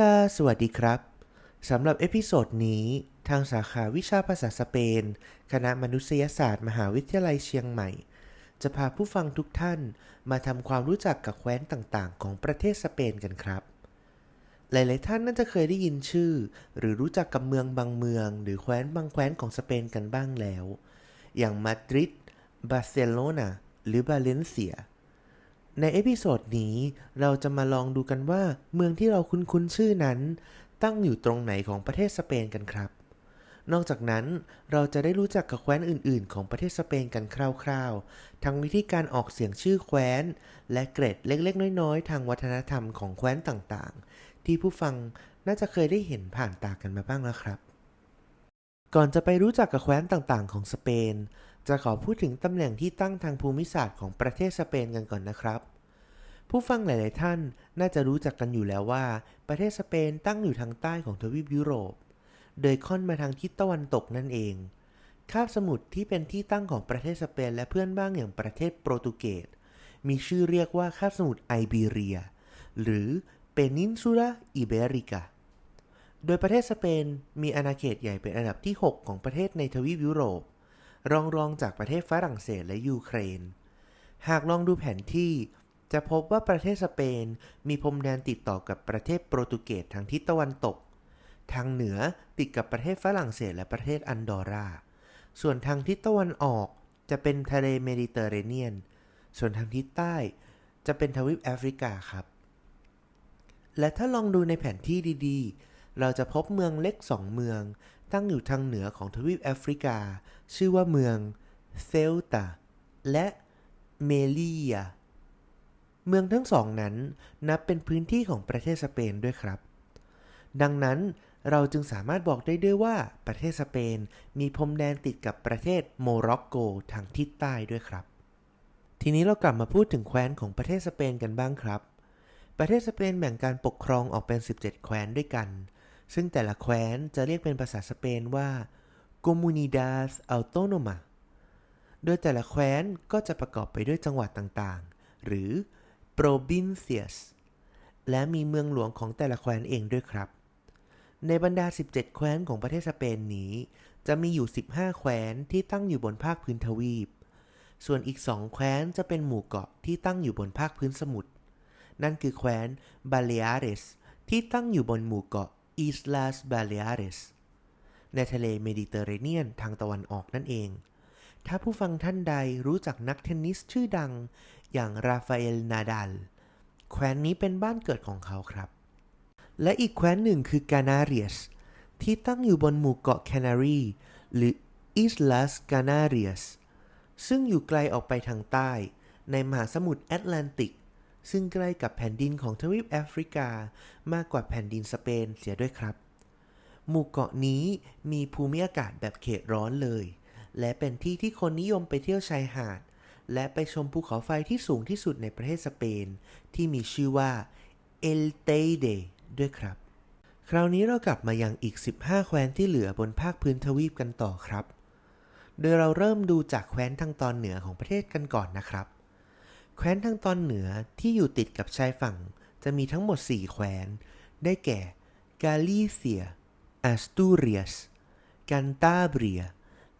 ลาสวัสดีครับ สำหรับเอพิโซดนี้ ทางสาขาวิชาภาษาสเปน คณะมนุษยศาสตร์ มหาวิทยาลัยเชียงใหม่ จะพาผู้ฟังทุกท่านมาทำความรู้จักกับแคว้นต่างๆ ของประเทศสเปนกันครับ หลายๆท่านน่าจะเคยได้ยินชื่อ หรือรู้จักกับเมืองบางเมือง หรือแคว้นบางแคว้นของสเปนกันบ้างแล้ว อย่างมาดริด บาร์เซโลนา หรือบาเลนเซีย ในเอพิโซดนี้เราจะมาลองดูกันว่า เมืองที่เราคุ้นๆชื่อนั้น ตั้งอยู่ตรงไหนของประเทศสเปนกันครับ นอกจากนั้นเราจะได้รู้จักกับแคว้นอื่น ๆ ของประเทศสเปนกันคร่าวๆ ทั้งวิธีการออกเสียงชื่อแคว้น และเกร็ดเล็กๆ น้อยๆ ทางวัฒนธรรมของแคว้นต่างๆ ที่ผู้ฟังน่าจะเคยได้เห็นผ่านตากันมาบ้างแล้วครับ ก่อนจะไปรู้จักกับแคว้นต่างๆ ของสเปน จะขอพูดถึงตำแหน่งที่ตั้งทางภูมิศาสตร์ของประเทศสเปนกันก่อนนะครับ ผู้ฟังหลาย ๆ ท่านน่าจะรู้จักกันอยู่แล้วว่า ประเทศสเปนตั้งอยู่ทางใต้ของทวีปยุโรป โดยค่อนมาทางทิศตะวันตกนั่นเอง คาบสมุทรที่เป็นที่ตั้งของประเทศสเปนและเพื่อนบ้างอย่างประเทศโปรตุเกส มีชื่อเรียกว่าคาบสมุทรไอเบเรีย หรือเปนินซูลาอิเบริกาโดยประเทศสเปนมีอาณาเขตใหญ่เป็นอันดับที่ 6 ของประเทศในทวีปยุโรป รองรองจากประเทศฝรั่งเศสและยูเครน หากลองดูแผนที่ จะพบว่าประเทศสเปนมีพรมแดนติดต่อกับประเทศโปรตุเกสทางทิศตะวันตก ทางเหนือติดกับประเทศฝรั่งเศสและประเทศอันดอร่า ส่วนทางทิศตะวันออกจะเป็นทะเลเมดิเตอร์เรเนียน ส่วนทางทิศใต้จะเป็นทวีปแอฟริกาครับ และถ้าลองดูในแผนที่ดีๆ เราจะพบเมืองเล็กสองเมือง ตั้งอยู่ทางเหนือของทวีปแอฟริกา ชื่อว่าเมืองเซลตาและเมลียเมืองทั้งสองนั้นนับเป็นพื้นที่ของประเทศสเปนด้วยครับ ดังนั้นเราจึงสามารถบอกได้ด้วยว่าประเทศสเปนมีพรมแดนติดกับประเทศโมร็อกโกทางทิศใต้ด้วยครับ ทีนี้เรากลับมาพูดถึงแคว้นของประเทศสเปนกันบ้างครับ ประเทศสเปนแบ่งการปกครองออกเป็น 17 แคว้นด้วยกัน ซึ่งแต่ละแคว้นจะเรียกเป็นภาษาสเปนว่า Comunidad Autónoma โดยแต่ละแคว้นก็จะประกอบไปด้วยจังหวัดต่างๆ หรือ provincias และมีเมืองหลวงของแต่ละแคว้นเองด้วยครับ ในบรรดา 17 แคว้นของประเทศสเปนนี้ จะมีอยู่ 15 แคว้นที่ตั้งอยู่บนภาคพื้นทวีป ส่วนอีก 2 แคว้นจะเป็นหมู่เกาะที่ตั้งอยู่บนภาคพื้นสมุทร นั่นคือแคว้นบาเลอาเรสที่ตั้งอยู่บนหมู่เกาะ Islas Baleares ในทะเลเมดิเตอร์เรเนียนทางตะวันออกนั่นเอง ถ้าผู้ฟังท่านใดรู้จักนักเทนนิสชื่อดังอย่างราฟาเอล นาดัล แคว้นนี้เป็นบ้านเกิดของเขาครับ และอีกแคว้นหนึ่งคือกานาเรียส ที่ตั้งอยู่บนหมู่เกาะแคนารีหรือ Islas Canarias ซึ่งอยู่ไกลออกไปทางใต้ ในมหาสมุทรแอตแลนติก ซึ่งใกล้กับแผ่นดินของทวีปแอฟริกามากกว่าแผ่นดินสเปนเสียด้วยครับ หมู่เกาะนี้มีภูมิอากาศแบบเขตร้อนเลย และเป็นที่ที่คนนิยมไปเที่ยวชายหาด และไปชมภูเขาไฟที่สูงที่สุดในประเทศสเปน ที่มีชื่อว่า El Teide ด้วยครับ คราวนี้เรากลับมายังอีก 15 แคว้นที่เหลือบนภาคพื้นทวีปกันต่อครับ โดยเราเริ่มดูจากแคว้นทางตอนเหนือของประเทศกันก่อนนะครับ แคว้นทางตอนเหนือที่อยู่ติดกับชายฝั่งจะมีทั้งหมด 4 แคว้น ได้แก่ กาลิเซียอัสตูเรียส กันตาเบรีย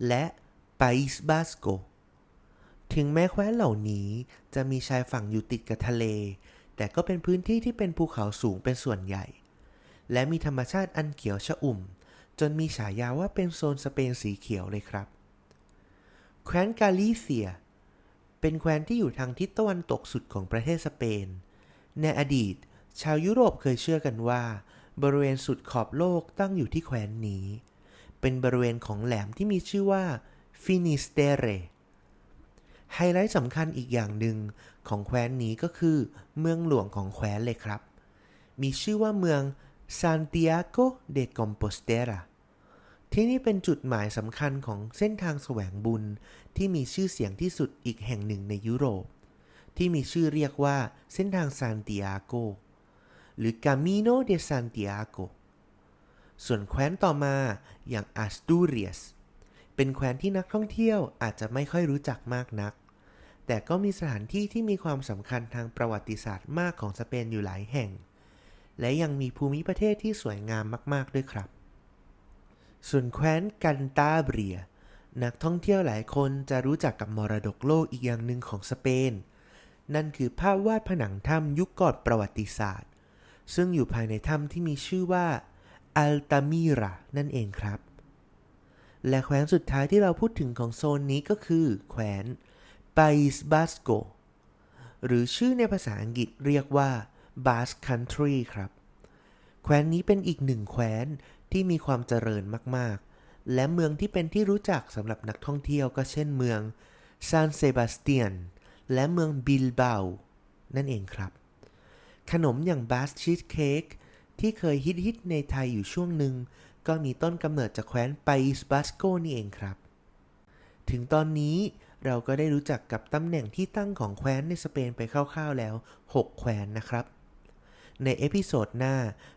และปาอิสบาสโก ถึงแม้แคว้นเหล่านี้จะมีชายฝั่งอยู่ติดกับทะเล แต่ก็เป็นพื้นที่ที่เป็นภูเขาสูงเป็นส่วนใหญ่ และมีธรรมชาติอันเขียวชอุ่ม จนมีฉายาว่าเป็นโซนสเปนสีเขียวเลยครับ แคว้นกาลิเซีย เป็นแคว้นที่อยู่ทางทิศตะวันตกสุดของประเทศสเปน ในอดีต ชาวยุโรปเคยเชื่อกันว่า บริเวณสุดขอบโลกตั้งอยู่ที่แคว้นนี้ เป็นบริเวณของแหลมที่มีชื่อว่าฟินิสเตเรไฮไลท์สำคัญอีกอย่างหนึ่งของแคว้นนี้ก็คือ เมืองหลวงของแคว้นเลยครับ มีชื่อว่าเมืองซานติอาโกเดคอมโปสเตรา ที่นี่เป็นจุดหมายสำคัญของเส้นทางแสวงบุญที่มีชื่อเสียงที่สุดอีกแห่งหนึ่งในยุโรป ที่มีชื่อเรียกว่าเส้นทางซานติอาโก หรือ Camino de Santiago ส่วนแคว้นต่อมาอย่างอัสตูเรียสเป็นแคว้นที่นักท่องเที่ยวอาจจะไม่ค่อยรู้จักมากนัก แต่ก็มีสถานที่ที่มีความสำคัญทางประวัติศาสตร์มากของสเปนอยู่หลายแห่ง และยังมีภูมิประเทศที่สวยงามมาก ๆ ด้วยครับ ส่วนแคว้นกันตาเบรีย นักท่องเที่ยวหลายคนจะรู้จักกับมรดกโลกอีกอย่างหนึ่งของสเปน นั่นคือภาพวาดผนังถ้ำยุคก่อนประวัติศาสตร์ ซึ่งอยู่ภายในถ้ำที่มีชื่อว่าอัลตามิรานั่นเองครับ และแคว้นสุดท้ายที่เราพูดถึงของโซนนี้ก็คือ แคว้นป i สบาสโกหรือชื่อในภาษาอังกฤษเรียกว่า Basque Country ครับ แคว้นนี้เป็นอีกหนึ่งแคว้น ที่มีความเจริญมากๆ และเมืองที่เป็นที่รู้จักสำหรับนักท่องเที่ยวก็เช่นเมืองซานเซบาสเตียน และเมืองบิลเบา นั่นเองครับ ขนมอย่างบาสชีสเค้กที่เคยฮิตๆในไทยอยู่ช่วงหนึ่ง ก็มีต้นกำเนิดจากแคว้นไป i สบาสโกนี่เองครับ ถึงตอนนี้เราก็ได้รู้จักกับตำแหน่งที่ตั้งของแคว้นในสเปนไปคร่าวๆแล้ว 6 แคว้นนะครับ ในเอพิโซดหน้า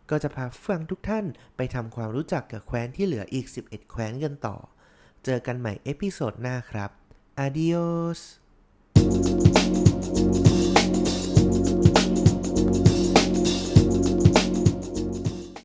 ก็จะพาฟังทุกท่านไปทำความรู้จักกับแคว้นที่เหลืออีก 11 แคว้นกันต่อ เจอกันใหม่เอพิโซดหน้าครับ adios